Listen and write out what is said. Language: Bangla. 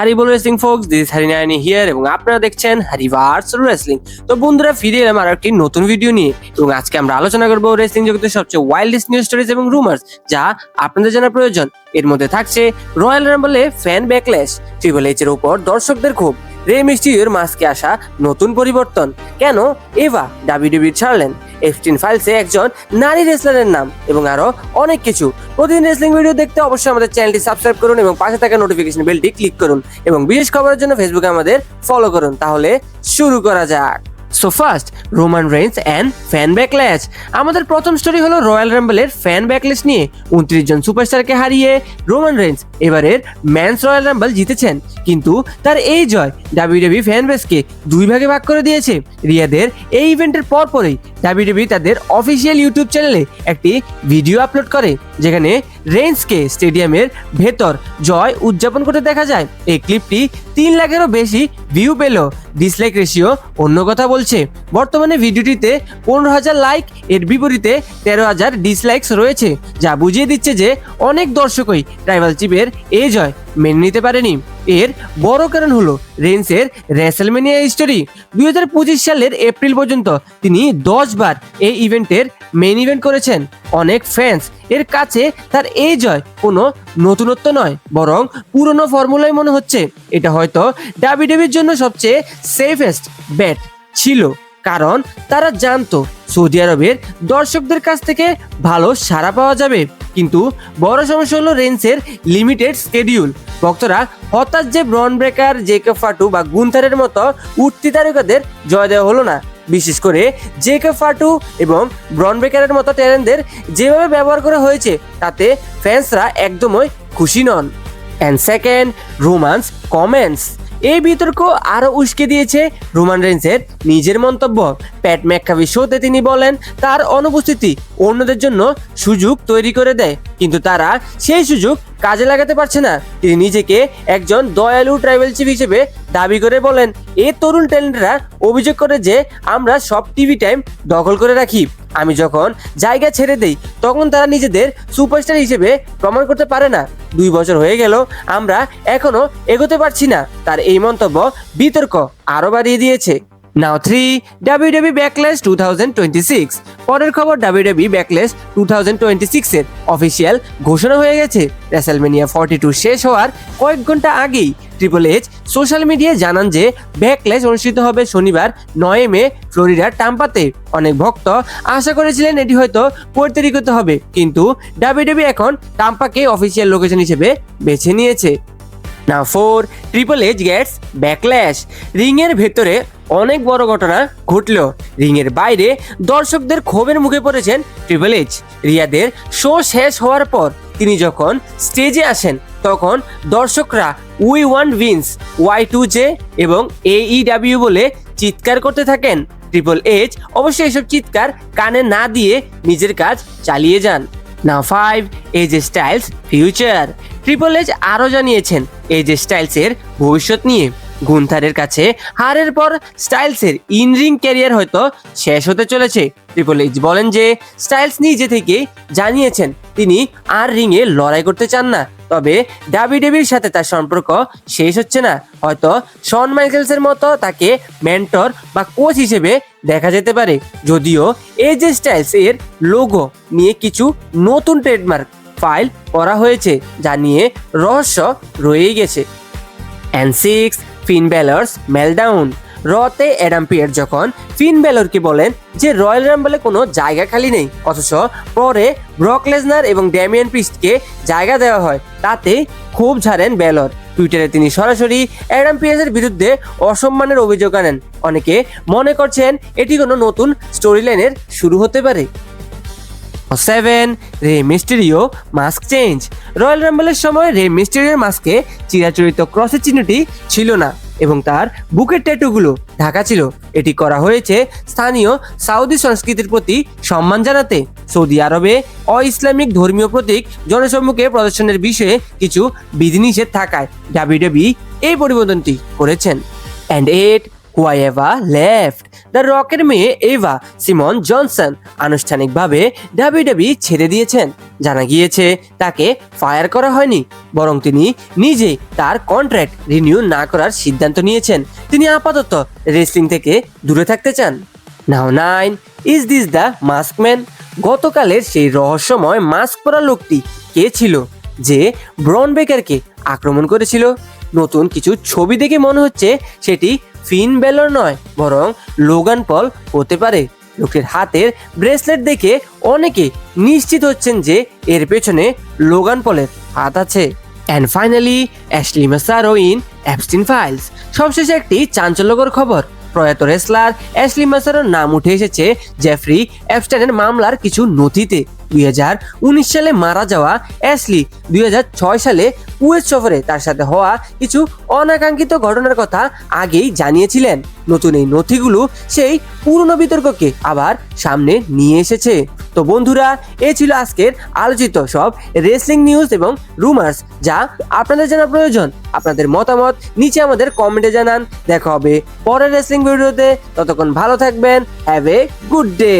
হারিবল রেসলিং ফোক্স দিস হারিনায়নি হিয়ার এবং আপনারা দেখছেন হারিভার্স রেসলিং তো বন্ধুরা, ফিরে এলাম আর একটি নতুন ভিডিও নিয়ে, এবং আজকে আমরা আলোচনা করব রেসলিং জগতের সবচেয়ে ওয়াইল্ডেস্ট নিউজ স্টোরিজ এবং রুমার্স যা আপনাদের জানা প্রয়োজন। এর মধ্যে থাকছে রয়্যাল রাম্বলে ফ্যান ব্যাকলেস ট্রিপল এইচ এর উপর দর্শকদের ক্ষোভ। রে মিস্টিরিওর মাস্কে আসা নতুন পরিবর্তন। কেন? এভা ডাবিডিবির ছাড়লেন। এফটিন ফাইলসে একজন নারী রেসলারের নাম এবং আরও অনেক কিছু। প্রতিদিন রেসলিং ভিডিও দেখতে অবশ্যই আমাদের চ্যানেলটি সাবস্ক্রাইব করুন এবং পাশে থাকা নোটিফিকেশন বেলটি ক্লিক করুন এবং বিশেষ খবরের জন্য ফেসবুকে আমাদের ফলো করুন। তাহলে শুরু করা যাক। So first Roman Reigns and fan backlash আমাদের প্রথম স্টোরি হলো রয়্যাল রাম্বলের ফ্যান ব্যাকল্যাশ নিয়ে। উনত্রিশ জন সুপারস্টারকে হারিয়ে রোমান রেঞ্জ এবারের ম্যানস রয়্যাল রাম্বল জিতেছেন। কিন্তু তার এই জয় ডাব্লিউডাব্লিউ ফ্যান বেসকে দুই ভাগে ভাগ করে দিয়েছে। রিয়াদের এই ইভেন্টের পরপরই ডাব্লিউডাব্লিউ তাদের অফিসিয়াল ইউটিউব চ্যানেলে একটি ভিডিও আপলোড করে। যেখানে রেঞ্জকে স্টেডিয়ামের ভেতর জয় উদযাপন করতে দেখা যায়। এই ক্লিপটি তিন লাখেরও বেশি ভিউ পেল ডিসলাইক রেশিও অন্য কথা বলছে। বর্তমানে ভিডিওটিতে পনেরো হাজার লাইক এর বিপরীতে তেরো হাজার ডিসলাইকস রয়েছে, যা বুঝিয়ে দিচ্ছে যে অনেক দর্শকই ট্রাইবাল চিপের এই জয় মেনে নিতে পারেনি। এর বড় কারণ হলো রেন্সের রেসেলমেনিয়া হিস্টোরি দুই হাজার পঁচিশ সালের এপ্রিল পর্যন্ত তিনি দশ বার এই ইভেন্টের মেন ইভেন্ট করেছেন। অনেক ফ্যান্স এর কাছে তার এই জয় কোনো নতুনত্ব নয়, বরং পুরনো ফর্মুলাই মনে হচ্ছে। এটা হয়তো ডাবিডেবির জন্য সবচেয়ে সেফেস্ট ব্যাট ছিল, কারণ তারা জানতো সৌদি আরবের দর্শকদের কাছ থেকে ভালো সাড়া পাওয়া যাবে। কিন্তু বড় সমস্যা হলো রেন্সের লিমিটেড স্কেডিউল ভক্তরা হতাশ যে ব্রন ব্রেকার জেকে ফাটু বা গুন্থারের মতো উঠতি তারকাদের জয় দেওয়া হলো না। বিশেষ করে জেকে ফাটু এবং ব্রন ব্রেকারের মতো ট্যালেন্টদের যেভাবে ব্যবহার করা হয়েছে, তাতে ফ্যান্সরা একদমই খুশি নন। অ্যান্ড সেকেন্ড রোমান্স কমেন্টস এই বিতর্ক আরও উস্কে দিয়েছে রোমান রেন্সের নিজের মন্তব্য। প্যাট ম্যাকাভি শোতে তিনি বলেন, তার অনুপস্থিতি অন্যদের জন্য সুযোগ তৈরি করে দেয়, কিন্তু তারা সেই সুযোগ কাজে লাগাতে পারছে না। তিনি নিজেকে একজন দয়ালু ট্রাইবেল চিফ হিসেবে দাবি করে বলেন, এ তরুণ ট্যালেন্টরা অভিযোগ করে যে আমরা সব টিভি টাইম দখল করে রাখি। আমি যখন জায়গা ছেড়ে দেই, তখন তারা নিজেদের সুপারস্টার হিসেবে প্রমাণ করতে পারে না। দুই বছর হয়ে গেল, আমরা এখনও এগোতে পারছি না। তার এই মন্তব্য বিতর্ক আরও বাড়িয়ে দিয়েছে। Now three WWE backlash two thousand twenty six পরের খবর WWE backlash two thousand twenty সিক্সের অফিসিয়াল ঘোষণা হয়ে গেছে। রেসেলমেনিয়া ফর্টি টু শেষ হওয়ার কয়েক ঘণ্টা আগেই ট্রিপল এইচ সোশ্যাল মিডিয়ায় জানান যে ব্যাকলেস অনুষ্ঠিত হবে শনিবার নয় মে ফ্লোরিডার টাম্পাতে। অনেক ভক্ত আশা করেছিলেন এটি হয়তো পোর্তেরিকোতে হবে, কিন্তু ডাব্লিউডাব্লিউ এখন টাম্পাকে অফিসিয়াল লোকেশন হিসেবে বেছে নিয়েছে। না four triple H gets backlash রিংয়ের ভেতরে অনেক বড় ঘটনা ঘটল। রিংয়ের বাইরে দর্শকদের ক্ষোভের মুখে পড়েছেন ট্রিপল এইচ রিয়াদের শো শেষ হওয়ার পর তিনি যখন স্টেজে আসেন, তখন দর্শকরা we want wins Y two J এবং এইডাব্লিউ বলে চিৎকার করতে থাকেন। ট্রিপল এইচ অবশ্যই এসব চিৎকার কানে না দিয়ে নিজের কাজ চালিয়ে যান। না five Edge Styles future triple H আরও জানিয়েছেন এজ স্টাইলসের ভবিষ্যৎ নিয়ে। গুন্থারের কাছে হারের পর স্টাইলসের ইন রিং ক্যারিয়ার হয়তো শেষ হতে চলেছে। ট্রিপল এইচ বলেন যে স্টাইলস নিজে থেকে জানিয়েছেন তিনি আর রিংয়ে লড়াই করতে চান না। তবে ডাবিডেবির সাথে তার সম্পর্ক শেষ হচ্ছে না। হয়তো শন মাইকেলসের মতো তাকে মেন্টর বা কোচ হিসেবে দেখা যেতে পারে। যদিও এজ স্টাইলস এর লোগো নিয়ে কিছু নতুন ট্রেডমার্ক ফাইল করা হয়েছে, যা নিয়ে রহস্য রয়েই গেছে। And six Finn Balor's meltdown. রতে অ্যাডাম পিয়ার যখন ফিন ব্যালরকে বলেন যে রয়্যাল রাম্বলে কোনো জায়গা খালি নেই, অথচ পরে ব্রক লেজনার এবং ড্যামিয়ান পিস্টকে জায়গা দেওয়া হয়, তাতে খুব ঝাড়েন ব্যালর। টুইটারে তিনি সরাসরি অ্যাডাম পিয়ার্সের বিরুদ্ধে অসম্মানের অভিযোগ আনেন। অনেকে মনে করছেন এটি কোনো নতুন স্টোরি লাইনের শুরু হতে পারে। Seven Rey Mysterio mask change Royal রাম্বলের সময় রে মিস্টেরিওর মাস্কে চিরাচরিত ক্রসের চিহ্নটি ছিল না, এবং তার বুকের ট্যাটুগুলো ঢাকা ছিল। এটি করা হয়েছে স্থানীয় সাউদি সংস্কৃতির প্রতি সম্মান জানাতে। সৌদি আরবে অ ইসলামিক ধর্মীয় প্রতীক জনসম্মুখে প্রদর্শনের বিষয়ে কিছু বিধিনিষেধ থাকায় ডাব্লিউডাব্লিউ এই পরিবর্তনটি করেছেন। And eight why Ava left the রকের মেয়ে এভা সিমন জনসন আনুষ্ঠানিকভাবে ডাবি ছেড়ে দিয়েছেন। জানা গিয়েছে, তাকে ফায়ার করা হয়নি, বরং তিনি নিজে তার কন্ট্রাক্ট রিনিউ না করার সিদ্ধান্ত নিয়েছেন। তিনি আপাতত রেসলিং থেকে দূরে থাকতে চান। Now nine is this the maskman গতকালের সেই রহস্যময় মাস্ক পরা লোকটি কে ছিল, যে ব্রন বেকারকে আক্রমণ করেছিল? নতুন কিছু ছবি দেখে মনে হচ্ছে সেটি ফিন বেলর নয়, বরং লোগান পল হতে পারে। লোকের হাতের ব্রেসলেট দেখে অনেকে নিশ্চিত হচ্ছেন যে এর পেছনে লোগান পলের হাত আছে। And finally Ashley Massaro in Epstein files সবশেষে একটি চাঞ্চল্যকর খবর। প্রয়াত রেসলার অ্যাশলি মাসারোর নাম উঠে এসেছে জেফরি অ্যাপস্টাইনের মামলার কিছু নথিতে। দুই হাজার উনিশ সালে মারা যাওয়া অ্যাশলি দুই হাজার ছয় সালে কুয়েত সফরে তার সাথে হওয়া কিছু অনাকাঙ্ক্ষিত ঘটনার কথা আগেই জানিয়েছিলেন। নতুন এই নথিগুলো সেই পুরনো বিতর্ককে আবার সামনে নিয়ে এসেছে। তো বন্ধুরা, এ ছিল আজকের আলোচিত সব রেসলিং নিউজ এবং রুমার্স, যা আপনাদের জানা প্রয়োজন। আপনাদের মতামত নিচে আমাদের কমেন্টে জানান। দেখা হবে পরের রেসলিং ভিডিওতে। ততক্ষণ ভালো থাকবেন। Have a good day.